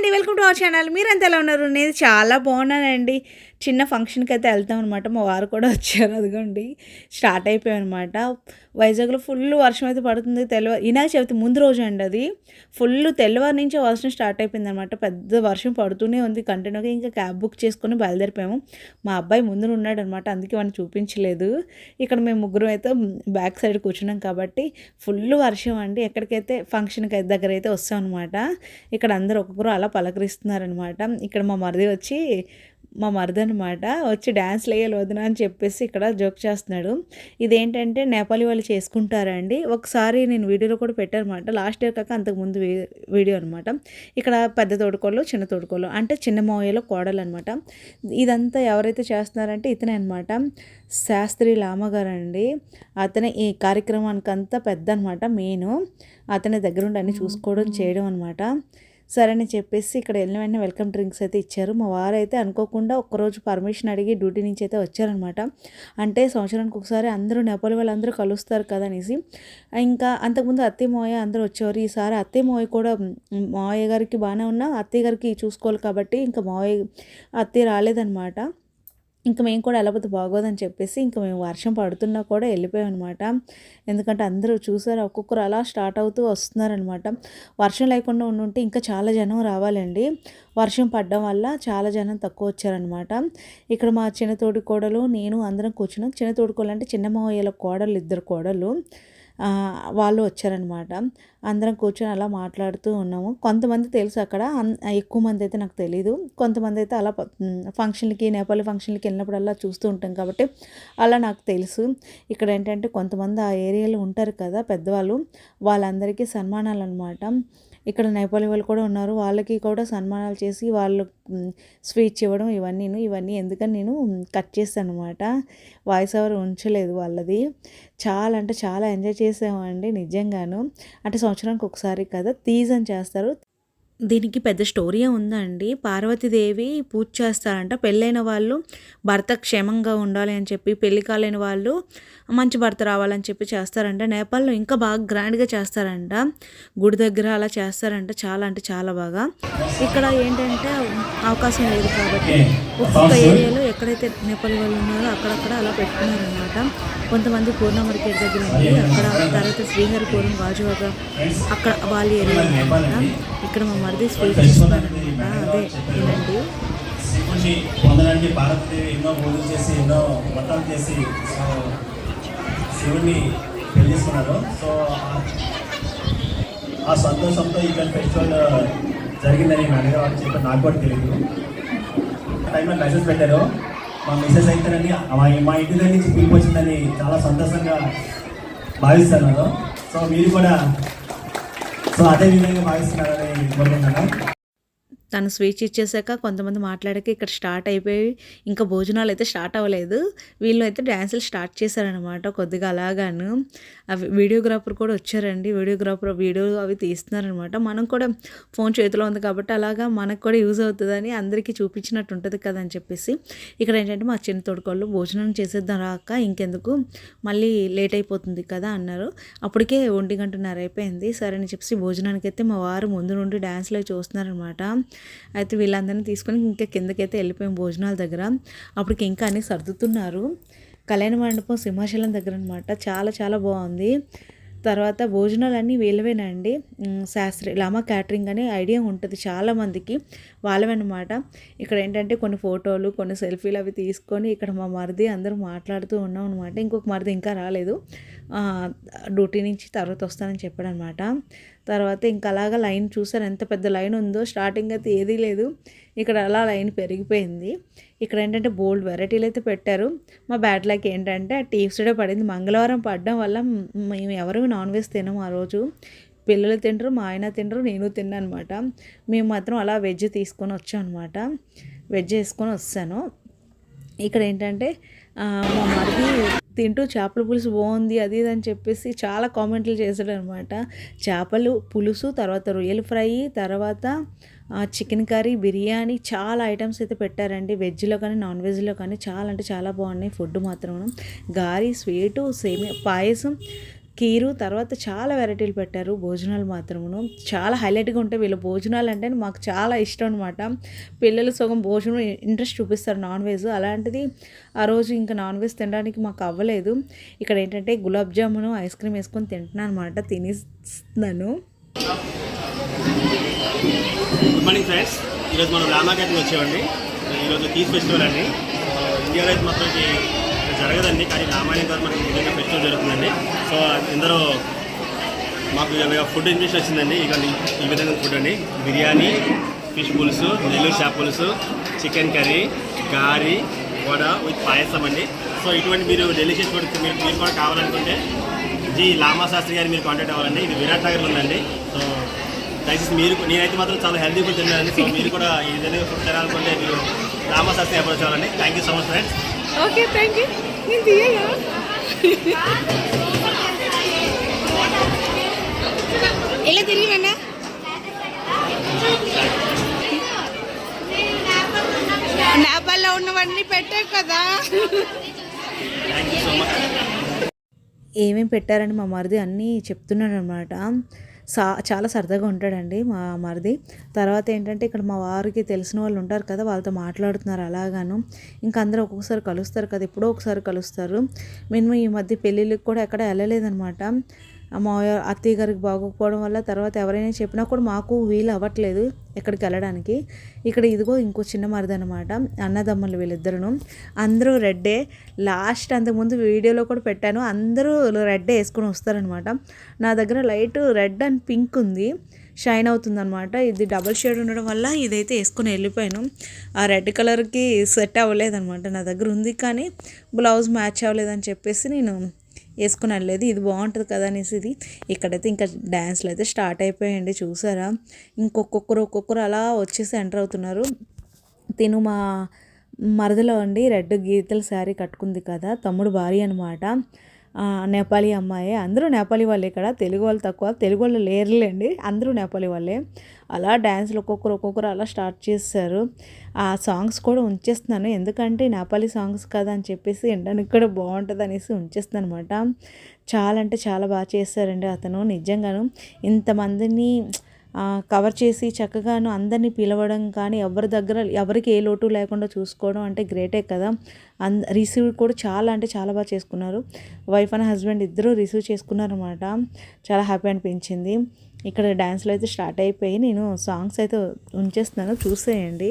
అండి welcome to our channel. మీరంతా ఎలా ఉన్నారు? నేను చాలా బాగున్నానండి. చిన్న ఫంక్షన్కి అయితే వెళ్తాం అనమాట మా వారు కూడా వచ్చారు అదిగోండి. స్టార్ట్ అయిపోయామన్నమాట వైజాగ్లో ఫుల్ వర్షం అయితే పడుతుంది. తెల్లవారు వినాయక చవితి ముందు రోజు అండి అది. ఫుల్ తెల్లవారు నుంచే వర్షం స్టార్ట్ అయిపోయింది అనమాట పెద్ద వర్షం పడుతూనే ఉంది. కంటిన్యూగా ఇంకా క్యాబ్ బుక్ చేసుకొని బయలుదేరిపోయాము. మా అబ్బాయి ముందు ఉన్నాడు అనమాట అందుకే వాడిని చూపించలేదు. ఇక్కడ మేము ముగ్గురం అయితే బ్యాక్ సైడ్ కూర్చున్నాం కాబట్టి ఫుల్ వర్షం అండి. ఎక్కడికైతే ఫంక్షన్కి దగ్గర అయితే వస్తాం అనమాట ఇక్కడ అందరూ ఒక్కొక్కరు అలా పలకరిస్తున్నారనమాట. ఇక్కడ మా మరిది వచ్చి మా మరిది అనమాట వచ్చి డ్యాన్స్ వేయాలి వదిన అని చెప్పేసి ఇక్కడ జోక్ చేస్తున్నాడు. ఇదేంటంటే నేపాలి వాళ్ళు చేసుకుంటారండి. ఒకసారి నేను వీడియోలో కూడా పెట్టారనమాట లాస్ట్ ఇయర్ కాక అంతకుముందు వీడియో అనమాట ఇక్కడ పెద్ద తోడుకోళ్ళు చిన్న తోడుకోళ్ళు అంటే చిన్న మోయలో కోడలు అనమాట ఇదంతా ఎవరైతే చేస్తున్నారంటే ఇతనే అనమాట శాస్త్రి లామగారు అండి అతనే ఈ కార్యక్రమానికి అంతా పెద్ద అనమాట మెయిన్. అతని దగ్గరుండి అన్ని చూసుకోవడం చేయడం అనమాట సరే అని చెప్పేసి ఇక్కడ వెళ్ళిన వెంటనే వెల్కమ్ డ్రింక్స్ అయితే ఇచ్చారు. మా వారు అయితే అనుకోకుండా ఒక్కరోజు పర్మిషన్ అడిగి డ్యూటీ నుంచి అయితే వచ్చారనమాట. అంటే సంవత్సరానికి ఒకసారి అందరూ నేపాలి వాళ్ళందరూ కలుస్తారు కదా అనేసి. ఇంకా అంతకుముందు అత్తయ్య మోయ అందరూ వచ్చేవారు. ఈసారి అత్తయ్య మోయ కూడా మావయ్య గారికి బాగానే ఉన్నా అత్తయ్య గారికి చూసుకోవాలి కాబట్టి ఇంకా మావయ్య అత్తయ్య రాలేదనమాట. ఇంకా మేము కూడా వెళ్ళబోతే బాగోదని చెప్పేసి ఇంకా మేము వర్షం పడుతున్నా కూడా వెళ్ళిపోయాం అనమాట ఎందుకంటే అందరూ చూసారు ఒక్కొక్కరు అలా స్టార్ట్ అవుతూ వస్తున్నారనమాట వర్షం లేకుండా ఉండుంటే ఇంకా చాలా జనం రావాలండి. వర్షం పడడం వల్ల చాలా జనం తక్కువ వచ్చారనమాట ఇక్కడ మా చిన్న తోడి కోడలు నేను అందరం కూర్చున్నాం. చిన్న తోటి కోడలు అంటే చిన్న మావయ్యల కోడలు ఇద్దరు కోడలు వాళ్ళు వచ్చారనమాట. అందరం కూర్చొని అలా మాట్లాడుతూ ఉన్నాము. కొంతమంది తెలుసు అక్కడ. ఎక్కువ మంది అయితే నాకు తెలియదు కొంతమంది అయితే అలా ఫంక్షన్లకి నేపాలి ఫంక్షన్లకి వెళ్ళినప్పుడల్లా చూస్తూ ఉంటాం కాబట్టి అలా నాకు తెలుసు. ఇక్కడ ఏంటంటే కొంతమంది ఆ ఏరియాలో ఉంటారు కదా పెద్దవాళ్ళు. వాళ్ళందరికీ సన్మానాలు అనమాట ఇక్కడ నేపాలి వాళ్ళు కూడా ఉన్నారు. వాళ్ళకి కూడా సన్మానాలు చేసి వాళ్ళు స్వీట్స్ ఇవ్వడం ఇవన్నీ ఇవన్నీ ఎందుకని నేను కట్ చేస్తాను అనమాట వాయిస్ ఓవర్ ఉంచలేదు వాళ్ళది. చాలా అంటే చాలా ఎంజాయ్ చేసామండి నిజంగాను. అంటే సంవత్సరానికి ఒకసారి కదా తీజ్ అని చేస్తారు. దీనికి పెద్ద స్టోరీ ఉందండి. పార్వతీదేవి పూజ చేస్తారంట. పెళ్ళైన వాళ్ళు భర్త క్షేమంగా ఉండాలి అని చెప్పి పెళ్ళి కాలేని వాళ్ళు మంచి భర్త రావాలని చెప్పి చేస్తారంట. నేపాల్లో ఇంకా బాగా గ్రాండ్గా చేస్తారంట. గుడి దగ్గర అలా చేస్తారంట చాలా అంటే చాలా బాగా. ఇక్కడ ఏంటంటే అవకాశం లేదు కాబట్టి ఒక్కొక్క ఏరియాలో ఎక్కడైతే నేపాల్ వాళ్ళు ఉన్నారో అక్కడక్కడ అలా పెట్టుకున్నారనమాట కొంతమంది పూర్ణ మార్కెట్ దగ్గర ఉంది అక్కడ తర్వాత శ్రీహరిపురం గాజువాక అక్కడ వాళ్ళ ఏరియా అనమాట ఇక్కడ మా మరిది స్వీట్ ఇస్తున్నారనమాట అదే వినండి పొందడానికి భారతదేవి ఎన్నో పూజలు చేసి ఎన్నో వ్రతాలు చేసి సో శివుణ్ణి సో ఆ- సంతోషంతో ఇక్కడ ఫెస్టివల్ జరిగిందని మేనేజర్ వాళ్ళు చెప్పారు. నాకు కూడా తెలియదు టైంలో మెసేజ్ పెట్టారు. మా మెసేజ్ అయితేనని మా మా ఇంటి దగ్గర నుంచి పిలుపు వచ్చిందని చాలా సంతోషంగా భావిస్తున్నారు. సో మీరు కూడా సో అదే విధంగా భావిస్తున్నారని కోరుకుంటున్నాను. తను స్వీచ్ ఇచ్చేసాక కొంతమంది మాట్లాడాక ఇక్కడ స్టార్ట్ అయిపోయి ఇంకా భోజనాలు అయితే స్టార్ట్ అవ్వలేదు. వీళ్ళు అయితే డ్యాన్సులు స్టార్ట్ చేశారనమాట కొద్దిగా అలాగాను. అవి వీడియోగ్రాఫర్ కూడా వచ్చారండి. వీడియోగ్రాఫర్ వీడియో అవి తీస్తున్నారనమాట మనం కూడా ఫోన్ చేతిలో ఉంది కాబట్టి అలాగా మనకు కూడా యూజ్ అవుతుందని అందరికీ చూపించినట్టు ఉంటుంది కదా అని చెప్పేసి. ఇక్కడ ఏంటంటే మా చిన్న తోడుకోళ్ళు భోజనం చేసేద్దాం రాక ఇంకెందుకు? మళ్ళీ లేట్ అయిపోతుంది కదా అన్నారు. అప్పటికే ఒంటి గంటన్నర అయిపోయింది. సరే అని చెప్పేసి భోజనానికి అయితే మా వారు ముందు నుండి డ్యాన్స్లో చూస్తున్నారనమాట అయితే వీళ్ళందరినీ తీసుకొని ఇంకా కిందకైతే వెళ్ళిపోయాం భోజనాల దగ్గర. అప్పటికి ఇంకా అన్నీ సర్దుతున్నారు. కళ్యాణ మండపం సింహాచలం దగ్గర అనమాట చాలా చాలా బాగుంది. తర్వాత భోజనాలన్నీ వీళ్ళవేనండి. శాస్త్రి లామా క్యాటరింగ్ అనే ఐడియా ఉంటుంది చాలామందికి వాళ్ళవన్నమాట. ఇక్కడ ఏంటంటే కొన్ని ఫోటోలు కొన్ని సెల్ఫీలు అవి తీసుకొని ఇక్కడ మా మరిది అందరూ మాట్లాడుతూ ఉన్నాం అనమాట ఇంకొక మరిది ఇంకా రాలేదు. డ్యూటీ నుంచి తర్వాత వస్తానని చెప్పాడనమాట తర్వాత ఇంకా అలాగా లైన్ చూసారు ఎంత పెద్ద లైన్ ఉందో స్టార్టింగ్ అయితే ఏదీ లేదు. ఇక్కడ అలా లైన్ పెరిగిపోయింది. ఇక్కడ ఏంటంటే బోల్డ్ వెరైటీలు అయితే పెట్టారు. మా బ్యాడ్ లక్ ఏంటంటే ఆ పడింది. మంగళవారం పడడం వల్ల మేము ఎవరు నాన్ వెజ్ తినము ఆ రోజు. పిల్లలు తింటారు మా ఆయన తింటారు నేను తిన్నాను అనమాట మేము మాత్రం అలా వెజ్ తీసుకొని వచ్చాం అనమాట వెజ్ వేసుకొని వస్తాను ఇక్కడ ఏంటంటే మా మరిది తింటూ చేపల పులుసు బాగుంది అది ఇది అని చెప్పేసి చాలా కామెంట్లు చేశాడు అనమాట చేపలు పులుసు తర్వాత రొయ్యలు ఫ్రై తర్వాత చికెన్ కర్రీ బిర్యానీ చాలా ఐటమ్స్ అయితే పెట్టారండి. వెజ్లో కానీ నాన్ వెజ్లో కానీ చాలా అంటే చాలా బాగున్నాయి. ఫుడ్ మాత్రం గారి స్వీటు సేమియా పాయసం కీరు తర్వాత చాలా వెరైటీలు పెట్టారు భోజనాలు మాత్రమును. చాలా హైలైట్గా ఉంటాయి వీళ్ళ భోజనాలు అంటే మాకు చాలా ఇష్టం అనమాట పిల్లలు సగం భోజనం ఇంట్రెస్ట్ చూపిస్తారు నాన్ వెజ్. అలాంటిది ఆ రోజు ఇంకా నాన్ వెజ్ తినడానికి మాకు అవ్వలేదు. ఇక్కడ ఏంటంటే గులాబ్ జామును ఐస్ క్రీమ్ వేసుకొని తింటున్నాను అనమాట తినేస్తున్నాను. గుడ్ మార్నింగ్ ఫ్రెండ్స్ ఈరోజు మనం రామాకేతం వచ్చామండి. ఈరోజు తీస్ ఫెస్టివల్ అండి. ఇండియాలో అయితే మొత్తం జరగదండి కానీ రామాయణం ద్వారా మనకి నిజంగా ఫెస్టివల్ జరుగుతుందండి. సో ఇందరూ మాకు ఫుడ్ ఇన్విషన్ వచ్చిందండి. ఇక ఈ విధంగా ఫుడ్ అండి. బిర్యానీ ఫిష్ పులుసు నెల్లూరు చేప పులుసు చికెన్ కర్రీ గారి వడ విత్ పాయసం అండి. సో ఇటువంటి మీరు డెలిషియస్ ఫుడ్ మీరు మీరు కూడా కావాలనుకుంటే జీ లామా శాస్త్రి గారిని మీరు కాంటాక్ట్ అవ్వాలండి. ఇది విరాట్ నగర్లో ఉందండి. సో దయచేసి మీరు నేనైతే మాత్రం చాలా హెల్తీ ఫుడ్ తిన్నానండి. సో మీరు కూడా ఈ విధంగా ఫుడ్ తినాలనుకుంటే మీరు రామా శాస్త్రి అప్రోచ్ అవ్వాలండి thank you so much friends okay thank you ఎలా తిరిగినా నేపాల్లో ఉన్నవన్నీ పెట్టావు కదా. ఏమేమి పెట్టారని మా మరిది అన్నీ చెప్తున్నాడు అనమాట సా చాలా సరదాగా ఉంటాడండి మా మరిది. తర్వాత ఏంటంటే ఇక్కడ మా వారికి తెలిసిన వాళ్ళు ఉంటారు కదా వాళ్ళతో మాట్లాడుతున్నారు అలాగాను. ఇంకా అందరూ ఒక్కొక్కసారి కలుస్తారు కదా ఎప్పుడో ఒకసారి కలుస్తారు. మేము ఈ మధ్య పెళ్ళిళ్ళకి కూడా ఎక్కడ వెళ్ళలేదనమాట మా అత్తయ్య గారికి బాగోకపోవడం వల్ల తర్వాత ఎవరైనా చెప్పినా కూడా మాకు వీలు అవ్వట్లేదు ఎక్కడికి వెళ్ళడానికి. ఇక్కడ ఇదిగో ఇంకో చిన్న మరిది అనమాట అన్నదమ్ములు వీళ్ళిద్దరును. అందరూ రెడ్డే లాస్ట్ అంతకుముందు వీడియోలో కూడా పెట్టాను. అందరూ రెడ్డే వేసుకొని వస్తారనమాట నా దగ్గర లైట్ రెడ్ అండ్ పింక్ ఉంది. షైన్ అవుతుందన్నమాట. ఇది డబల్ షేడ్ ఉండడం వల్ల ఇదైతే వేసుకొని వెళ్ళిపోయాను. ఆ రెడ్ కలర్కి సెట్ అవ్వలేదనమాట నా దగ్గర ఉంది కానీ బ్లౌజ్ మ్యాచ్ అవ్వలేదని చెప్పేసి నేను వేసుకున్నాను. లేదు ఇది బాగుంటుంది కదా అనేసి ఇది ఇక్కడైతే ఇంకా డ్యాన్స్లు అయితే స్టార్ట్ అయిపోయాయండి. చూసారా? ఇంకొక్కొక్కరు ఒక్కొక్కరు అలా వచ్చేసి ఎంటర్ అవుతున్నారు. తిను మా మరదలో అండి రెడ్ గీతల శారీ కట్టుకుంది కదా తమ్ముడు భార్య అనమాట నేపాలీ అమ్మాయి. అందరూ నేపాలీ వాళ్ళే ఇక్కడ తెలుగు వాళ్ళు తక్కువ. తెలుగు వాళ్ళు లేరులేండి. అందరూ నేపాలీ వాళ్ళే. అలా డ్యాన్స్లు ఒక్కొక్కరు ఒక్కొక్కరు అలా స్టార్ట్ చేశారు. ఆ సాంగ్స్ కూడా ఉంచేస్తున్నాను. ఎందుకంటే నేపాలీ సాంగ్స్ కదా అని చెప్పేసి వినడానికి కూడా బాగుంటుంది అనేసి ఉంచేస్తున్నాను అనమాట చాలా అంటే చాలా బాగా చేశారండి అతను. నిజంగాను ఇంతమందిని కవర్ చేసి చక్కగాను అందరినీ పిలవడం కానీ ఎవరి దగ్గర ఎవరికి ఏ లోటు లేకుండా చూసుకోవడం అంటే గ్రేటే కదా. అంద రిసీవ్ కూడా చాలా అంటే చాలా బాగా చేసుకున్నారు. వైఫ్ అండ్ హస్బెండ్ ఇద్దరూ రిసీవ్ చేసుకున్నారనమాట చాలా హ్యాపీ అనిపించింది. ఇక్కడ డ్యాన్స్లో అయితే స్టార్ట్ అయిపోయి నేను సాంగ్స్ అయితే ఉంచేస్తున్నాను. చూసేయండి.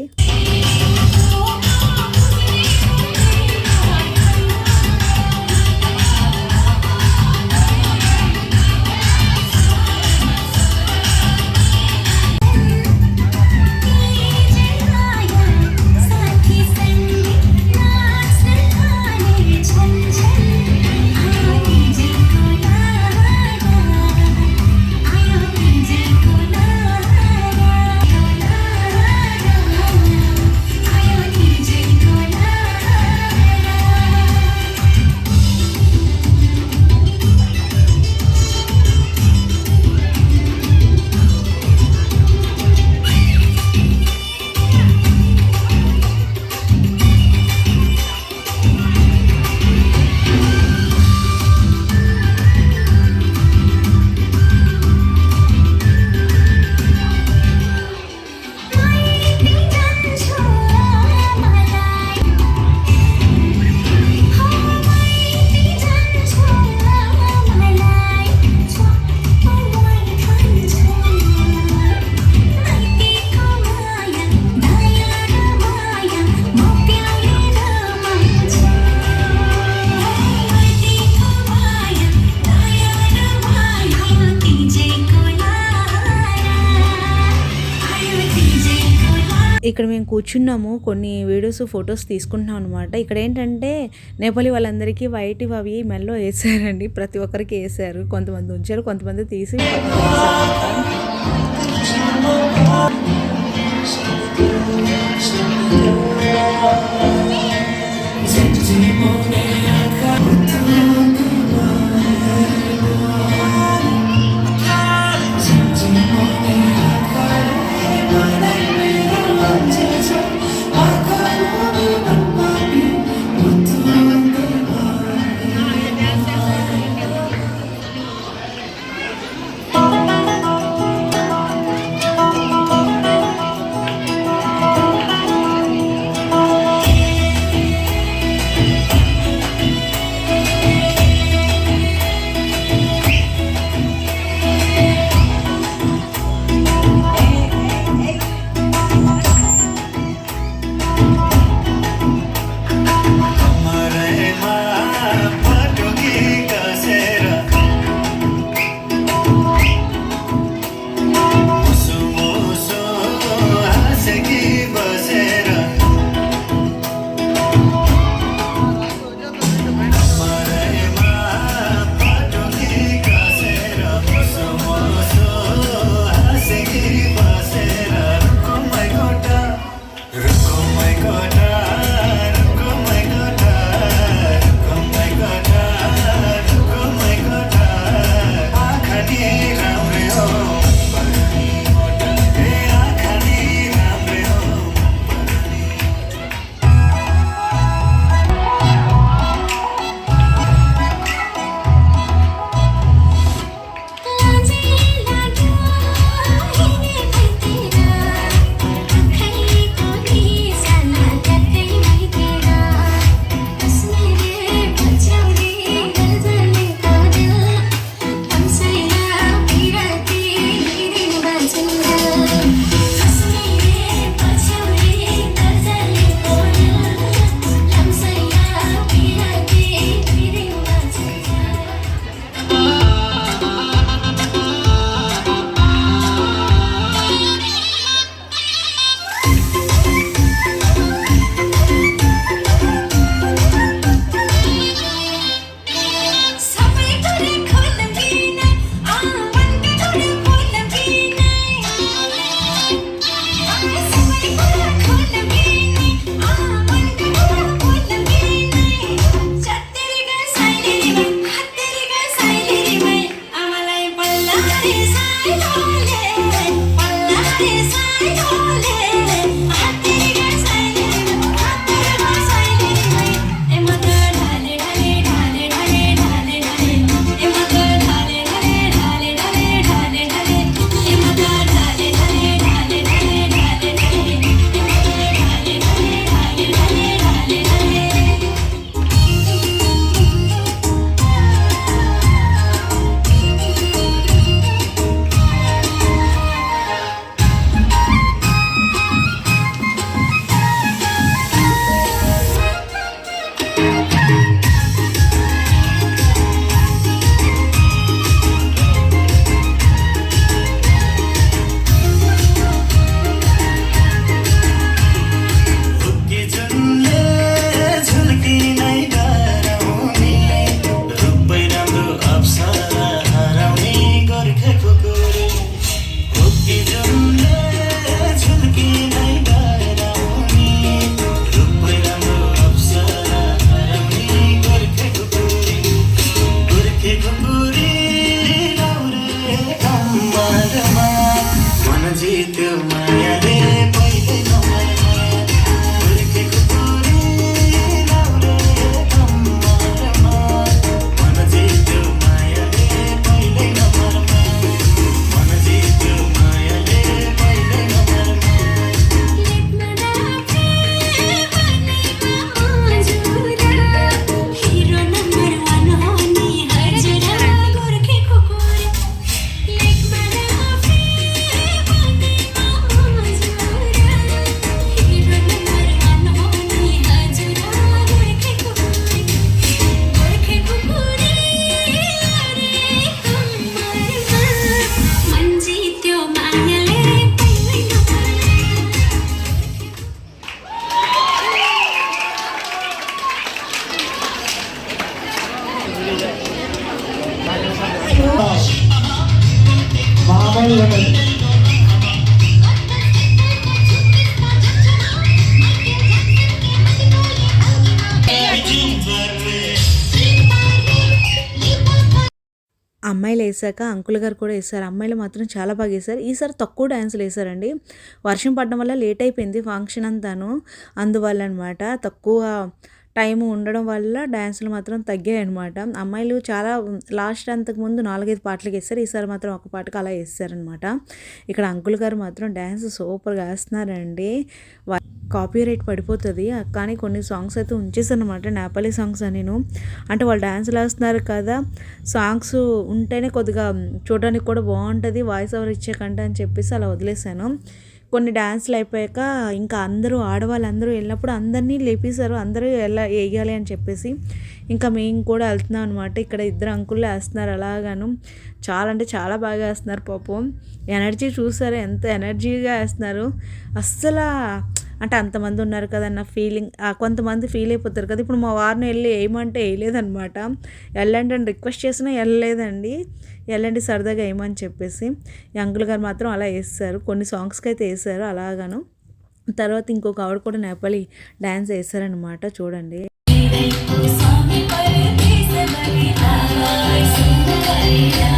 కూర్చున్నాము కొన్ని వీడియోస్ ఫొటోస్ తీసుకుంటున్నాం అనమాట ఇక్కడ ఏంటంటే నేపాలి వాళ్ళందరికీ వైట్ అవి మెల్లో వేసారండి. ప్రతి ఒక్కరికి వేసారు. కొంతమంది ఉంచారు కొంతమంది తీసి Yeah. అమ్మాయిలు వేసాక అంకుల్ గారు కూడా వేసారు. అమ్మాయిలు మాత్రం చాలా బాగా వేశారు ఈసారి తక్కువ డ్యాన్సులు వేసారండి. వర్షం పడడం వల్ల లేట్ అయిపోయింది ఫంక్షన్ అంతాను. అందువల్ల అనమాట తక్కువ టైం ఉండడం వల్ల డ్యాన్సులు మాత్రం తగ్గాయి అనమాట అమ్మాయిలు చాలా లాస్ట్ అంతకు ముందు నాలుగైదు పాటలకు వేస్తారు ఈసారి మాత్రం ఒక పాటకు అలా వేస్తారనమాట ఇక్కడ అంకుల్ గారు మాత్రం డ్యాన్స్ సూపర్గా వేస్తున్నారండి. కాపీ రైట్ పడిపోతుంది. కానీ కొన్ని సాంగ్స్ అయితే ఉంచేసాను అనమాట నేపాలీ సాంగ్స్ అని నేను. అంటే వాళ్ళు డ్యాన్స్లు వేస్తున్నారు కదా సాంగ్స్ ఉంటేనే కొద్దిగా చూడడానికి కూడా బాగుంటుంది. వాయిస్ ఓవర్ ఇచ్చే కంటే అని చెప్పేసి అలా వదిలేశాను. కొన్ని డ్యాన్స్లు అయిపోయాక ఇంకా అందరూ ఆడవాళ్ళందరూ వెళ్ళినప్పుడు అందరినీ లేపేశారు అందరూ ఎలా వేయాలి అని చెప్పేసి. ఇంకా మేము కూడా వెళ్తున్నాం అనమాట ఇక్కడ ఇద్దరు అంకుల్ వేస్తున్నారు అలాగాను. చాలా అంటే చాలా బాగా వేస్తున్నారు పాపం. ఎనర్జీ చూసారు ఎంత ఎనర్జీగా వేస్తున్నారు. అస్సలు అంటే అంతమంది ఉన్నారు కదన్న ఫీలింగ్ కొంతమంది ఫీల్ అయిపోతారు కదా. ఇప్పుడు మా వారిని వెళ్ళి వేయమంటే వేయలేదనమాట వెళ్ళండి అని రిక్వెస్ట్ చేసినా వెళ్ళలేదండి. వెళ్ళండి సరదాగా వేయమని చెప్పేసి. అంకుల్ గారు మాత్రం అలా వేస్తారు. కొన్ని సాంగ్స్కి అయితే వేసారు అలాగను. తర్వాత ఇంకొక ఆవిడ కూడా నేపాలి డ్యాన్స్ వేసారనమాట చూడండి. Yeah.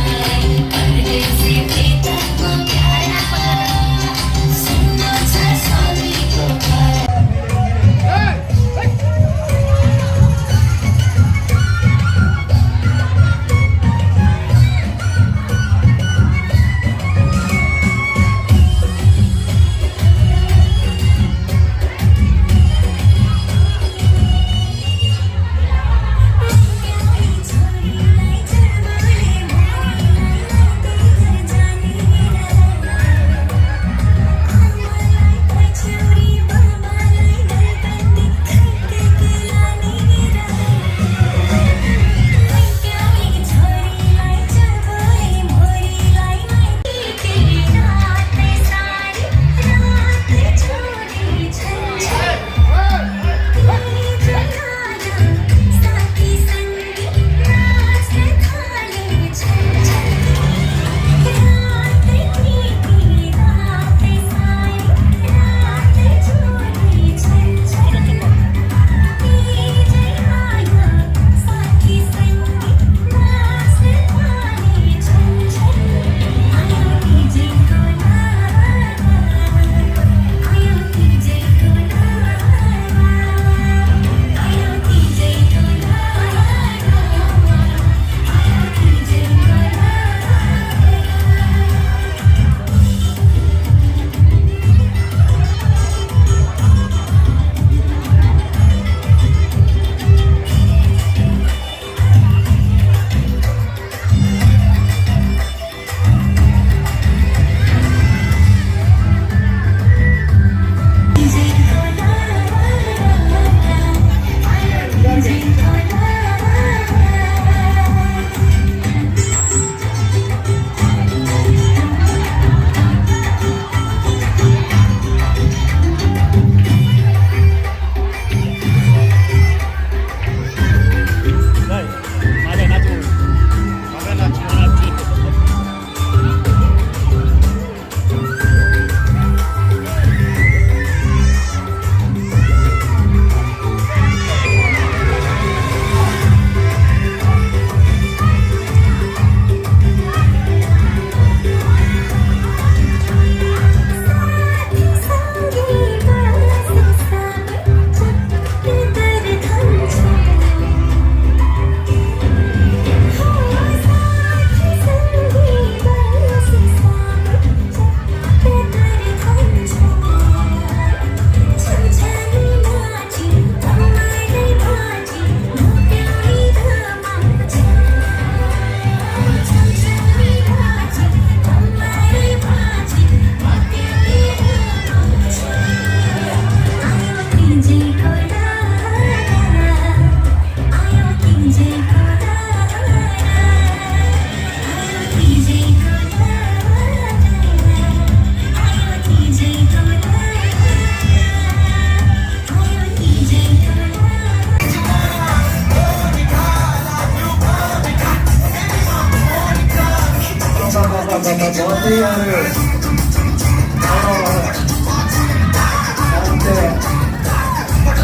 అంతే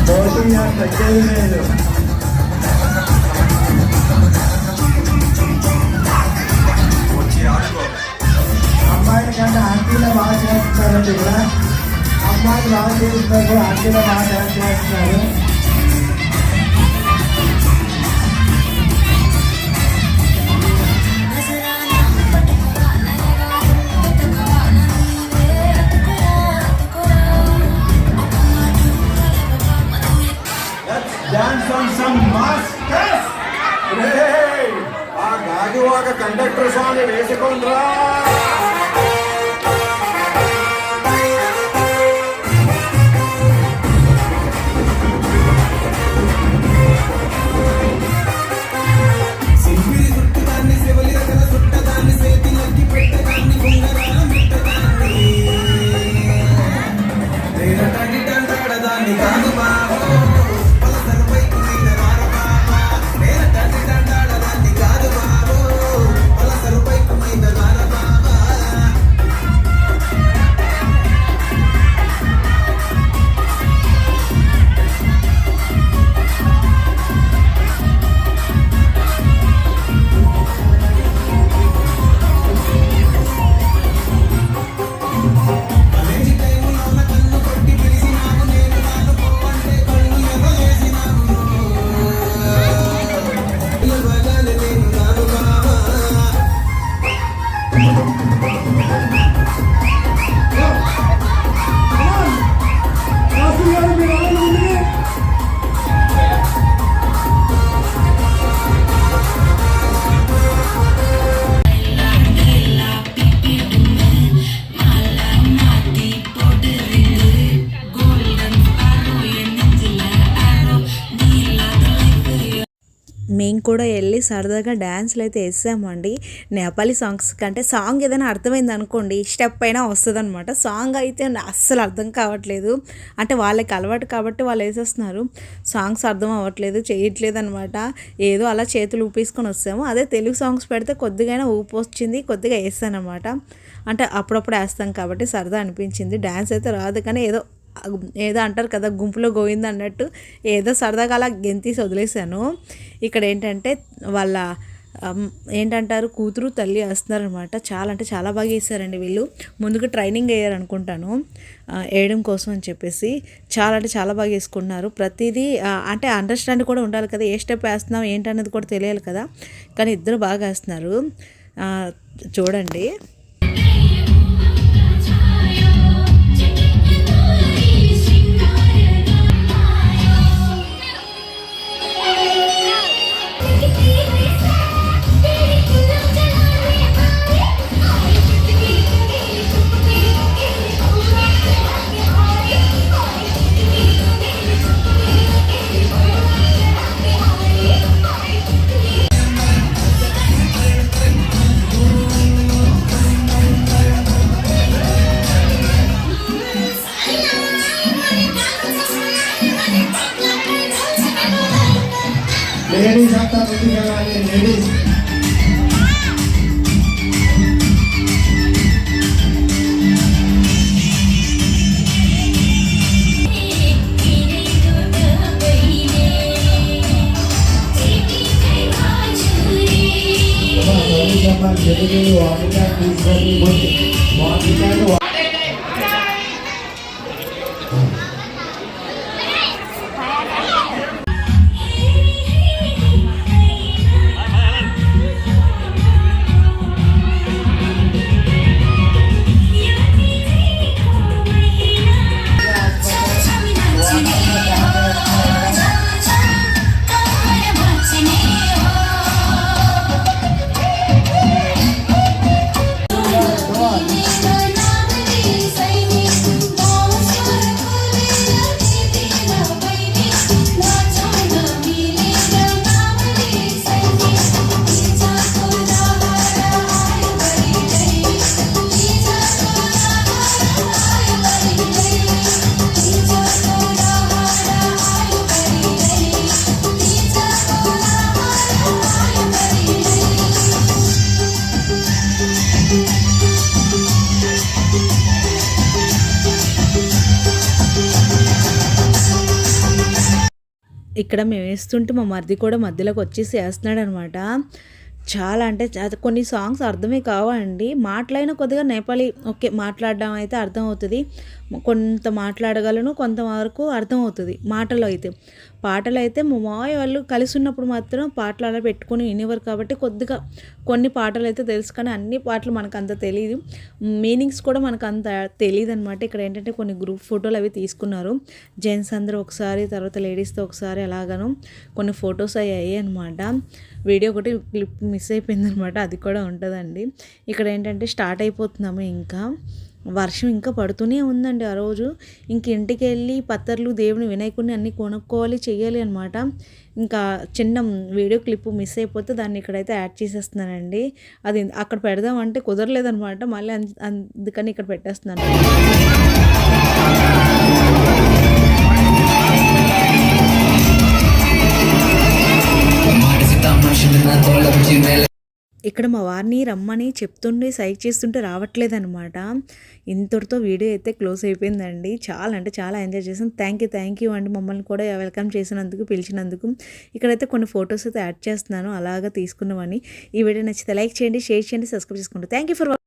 పోటీగా తగ్గేది లేదు అమ్మాయిల కంటే ఆంటీలో బాగా చేస్తున్నారండి ఇక్కడ అమ్మాయిలు బాగా చేస్తున్నారు ఆంటీలో బాగా డాన్స్ సమ్ మాస్టర్స్ ఆ గాజువాక కండక్టర్ స్వామి వేసుకుండ్రా కూడా వెళ్ళి సరదాగా డ్యాన్స్లు అయితే వేసామండి. నేపాలీ సాంగ్స్ కంటే సాంగ్ ఏదైనా అర్థమైంది అనుకోండి స్టెప్ అయినా వస్తుంది అనమాట సాంగ్ అయితే అస్సలు అర్థం కావట్లేదు. అంటే వాళ్ళకి అలవాటు కాబట్టి వాళ్ళు వేసేస్తున్నారు. సాంగ్స్ అర్థం అవ్వట్లేదు చేయట్లేదు అనమాట ఏదో అలా చేతులు ఊపేసుకొని వస్తాము. అదే తెలుగు సాంగ్స్ పెడితే కొద్దిగా ఊపు వచ్చింది కొద్దిగా వేస్తానమాట అనమాట అంటే అప్పుడప్పుడు వేస్తాం కాబట్టి సరదా అనిపించింది. డ్యాన్స్ అయితే రాదు కానీ ఏదో ఏదో అంటారు కదా గుంపులో గోయింది అన్నట్టు ఏదో సరదాగా అలా గెంతీసి వదిలేశాను. ఇక్కడ ఏంటంటే వాళ్ళ ఏంటంటారు కూతురు తల్లి వస్తున్నారనమాట చాలా అంటే చాలా బాగా వేసారండి వీళ్ళు. ముందుగా ట్రైనింగ్ అయ్యారు అనుకుంటాను వేయడం కోసం అని చెప్పేసి చాలా అంటే చాలా బాగా వేసుకున్నారు ప్రతిదీ అంటే అండర్స్టాండ్ కూడా ఉండాలి కదా ఏ స్టెప్ వేస్తున్నాం ఏంటనేది కూడా తెలియాలి కదా. కానీ ఇద్దరు బాగా వేస్తున్నారు. చూడండి. Oh. ఇక్కడ మేము వేస్తుంటే మా మరిది కూడా మధ్యలోకి వచ్చేసి వేస్తున్నాడు అనమాట చాలా అంటే కొన్ని సాంగ్స్ అర్థమే కావండి. మాట్లాడిన కొద్దిగా నేపాలీ ఓకే మాట్లాడడం అయితే అర్థం అవుతుంది కొంత మాట్లాడగలను కొంతవరకు అర్థం అవుతుంది మాటలు అయితే. పాటలు అయితే మా మావయ్య వాళ్ళు కలిసి ఉన్నప్పుడు మాత్రం పాటలు అలా పెట్టుకొని వినేవారు కాబట్టి కొద్దిగా కొన్ని పాటలు అయితే తెలుసు కానీ అన్ని పాటలు మనకు అంత తెలియదు మీనింగ్స్ కూడా మనకు అంత తెలియదు అనమాట ఇక్కడ ఏంటంటే కొన్ని గ్రూప్ ఫోటోలు అవి తీసుకున్నారు. జెంట్స్ అందరూ ఒకసారి తర్వాత లేడీస్తో ఒకసారి అలాగను కొన్ని ఫొటోస్ అయ్యాయి అనమాట వీడియో ఒకటి క్లిప్ మిస్ అయిపోయింది అనమాట అది కూడా ఉంటుందండి. ఇక్కడ ఏంటంటే స్టార్ట్ అయిపోతున్నాము ఇంకా. వర్షం ఇంకా పడుతూనే ఉందండి ఆ రోజు. ఇంక ఇంటికి వెళ్ళి పత్తర్లు దేవుని వినాయకుడిని అన్నీ కొనుక్కోవాలి చేయాలి అనమాట ఇంకా చిన్న వీడియో క్లిప్ మిస్ అయిపోతే దాన్ని ఇక్కడైతే యాడ్ చేసేస్తున్నానండి. అది అక్కడ పెడదామంటే కుదరలేదనమాట మళ్ళీ అందుకని ఇక్కడ పెట్టేస్తున్నాను. ఇక్కడ మా వారిని రమ్మని చెప్తుండే సైక్ చేస్తుంటే రావట్లేదన్నమాట. ఇంతటితో వీడియో అయితే క్లోజ్ అయిపోయిందండి. చాలా అంటే చాలా ఎంజాయ్ చేసాం థ్యాంక్ యూ థ్యాంక్ యూ అండి మమ్మల్ని కూడా వెల్కమ్ చేసినందుకు పిలిచినందుకు. ఇక్కడైతే కొన్ని ఫొటోస్ అయితే యాడ్ చేస్తున్నాను అలాగా తీసుకున్నామని ఈ వీడియో నచ్చితే లైక్ చేయండి షేర్ చేయండి సబ్స్క్రైబ్ చేసుకోండి. Thank you for